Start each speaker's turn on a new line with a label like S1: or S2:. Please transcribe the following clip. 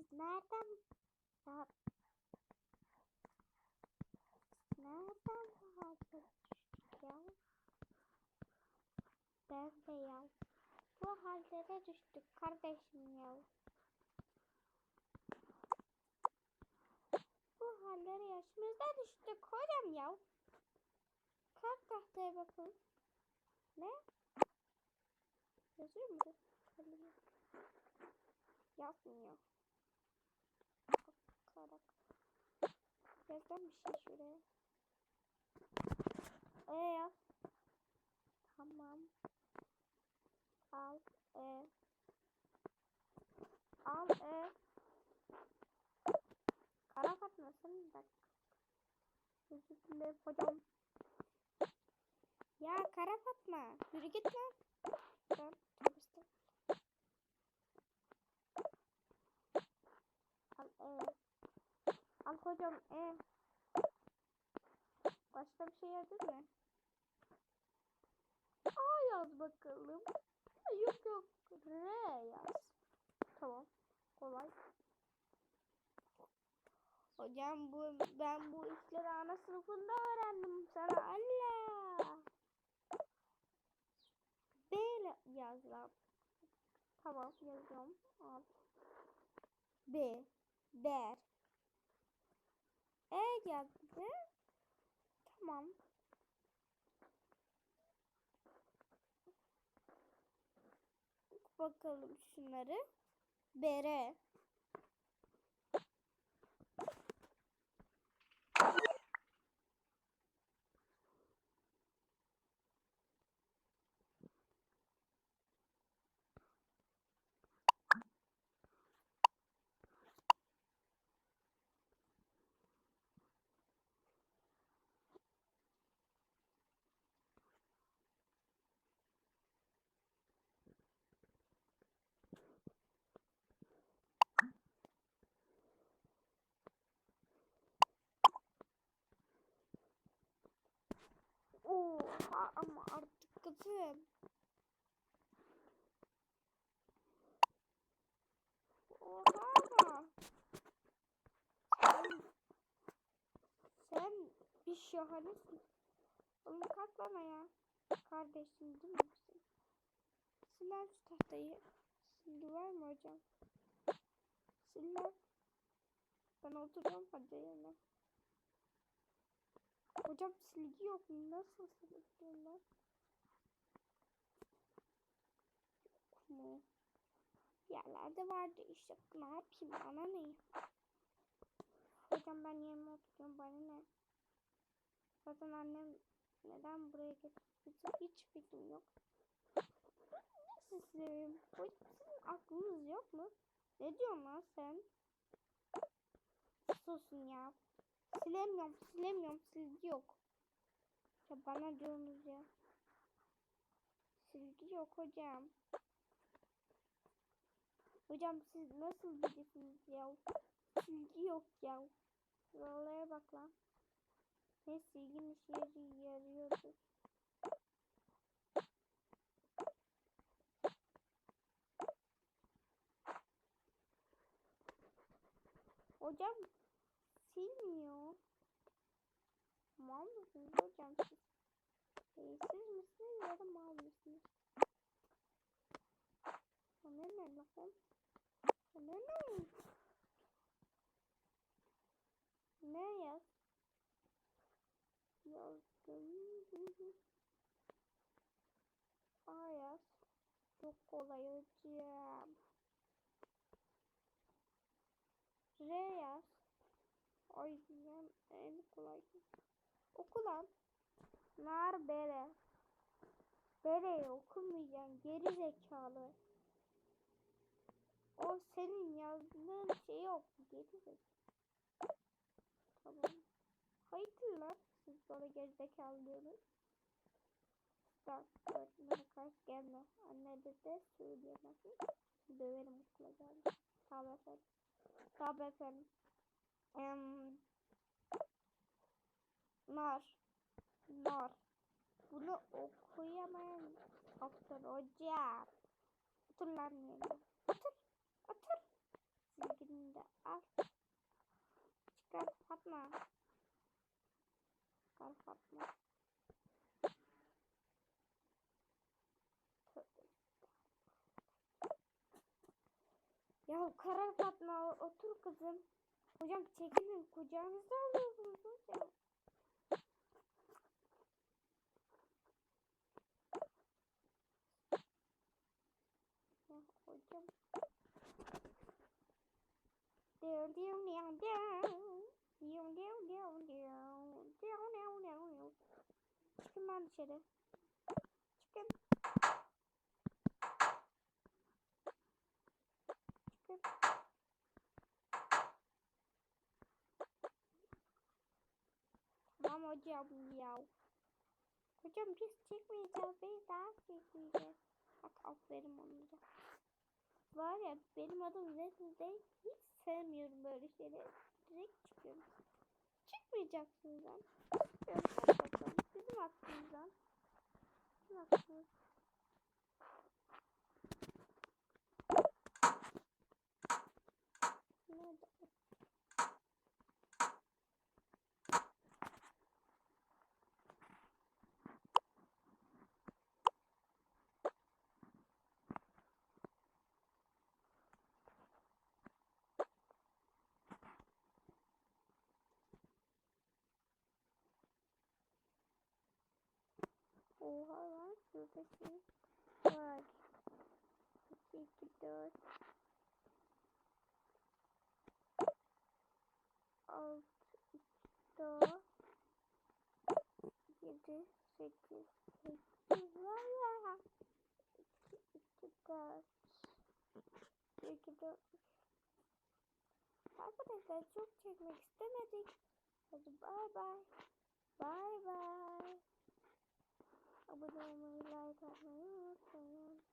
S1: Biz nereden ya nereden düştük ya? Ben de ya. Bu hallere düştük kardeşim ya. Bu hallere yaşımızda düştük hocam ya. Kalk tahtaya bakalım. Ne? Yazıyor mu? Yazmıyor. Bakarak. Yazdan bir şey şuraya. E yaz. Tamam. Al e. Al e. Kara Fatma sen bir dakika. Özür dilerim hocam. Ya Kara Fatma yürü git lan. Tamam. Tövbe estağfurullah. Al e. Al hocam e. Başka bir şey yazdın mı? A yaz bakalım. Yok yok. R yaz. Tamam. Kolay. Hocam bu ben bu işleri ana sınıfında öğrendim sana Allah. B yaz lan. Tamam yazıyorum. Al. B. Der. Yazdı. Tamam. Bakalım şunları. Bere. Kızım. Oha. Sen, sen bir şahanesin. Oğlum kalk bana ya. Kardeşim değil mi? Siler şu tahtayı. Silgi var mı hocam? Siler. Ben oturuyorum hadi yerine. Hocam silgi yok. Nasıl silgi lan? Yok mu? Yerlerde vardı işte. Ne yapayım bana ne? Hocam ben yerime oturuyorum. Bana ne? Zaten annem neden buraya getirdi? Hiç fikrim yok. Sileyim? Bu sizin aklınız yok mu? Ne diyorsun lan sen? Susun ya. Silemiyorum, silemiyorum. Silgi yok. Ya bana diyorsunuz ya. Silgi yok hocam. Hocam siz nasıl bilirsiniz ya? Silgi yok ya. Vallahi bak lan. Ne silginin işe yarı- yarıyordu. Hocam silmiyor. Mal mısınız hocam siz? Beyinsiz misiniz ya da mal mısınız? Sana ne lan? Sana ne? Ne yaz? Yazdım. A yaz. Çok kolay hocam. R yaz. Ay diyeceğim en kolay. Oku lan. Nar bere. Bere'yi okumayacaksın geri zekalı. O senin yazdığın şey yok. Geri zekalı. Tamam. Hayırdır lan? Siz bana geri zekalı diyorsunuz. Tamam. Öğretmene karşı gelme. Anne de de söyleyemezsin. Döverim okula geldi. Tamam efendim. Tamam efendim. Em, nar. Nar. Bunu okuyamayan otur hocam. Otur lan yerine. Otur. Otur. Silginin de Al. Çıkar Fatma. Çıkar Fatma. Ya Kara Fatma otur kızım. Hocam çekilin kucağınıza alıyorsunuz hocam. Ya hocam. Điêu điêu. Điêu điêu điêu điêu. Điêu điêu điêu điêu. Çıkın lan dışarı. Çıkın. Çıkın. Tamam hocam ya. Hocam biz çekmeyeceğiz. Biz daha çekmeyeceğiz. Bak aferin onlara. Var ya benim adım Wednesday. Hiç sevmiyorum böyle şeyleri. Direkt çıkıyorum. Çıkmayacaksınız lan. Çıkıyorum. Bizim hakkımızdan. Oha lan şurada şey var. 2, 2, 4 6 2 4 7 8 8 var ya. 2 2 4 2 4 Arkadaşlar çok çekmek istemedik. Hadi bay bay. Bay bay. 我不知道我们来他没有什么。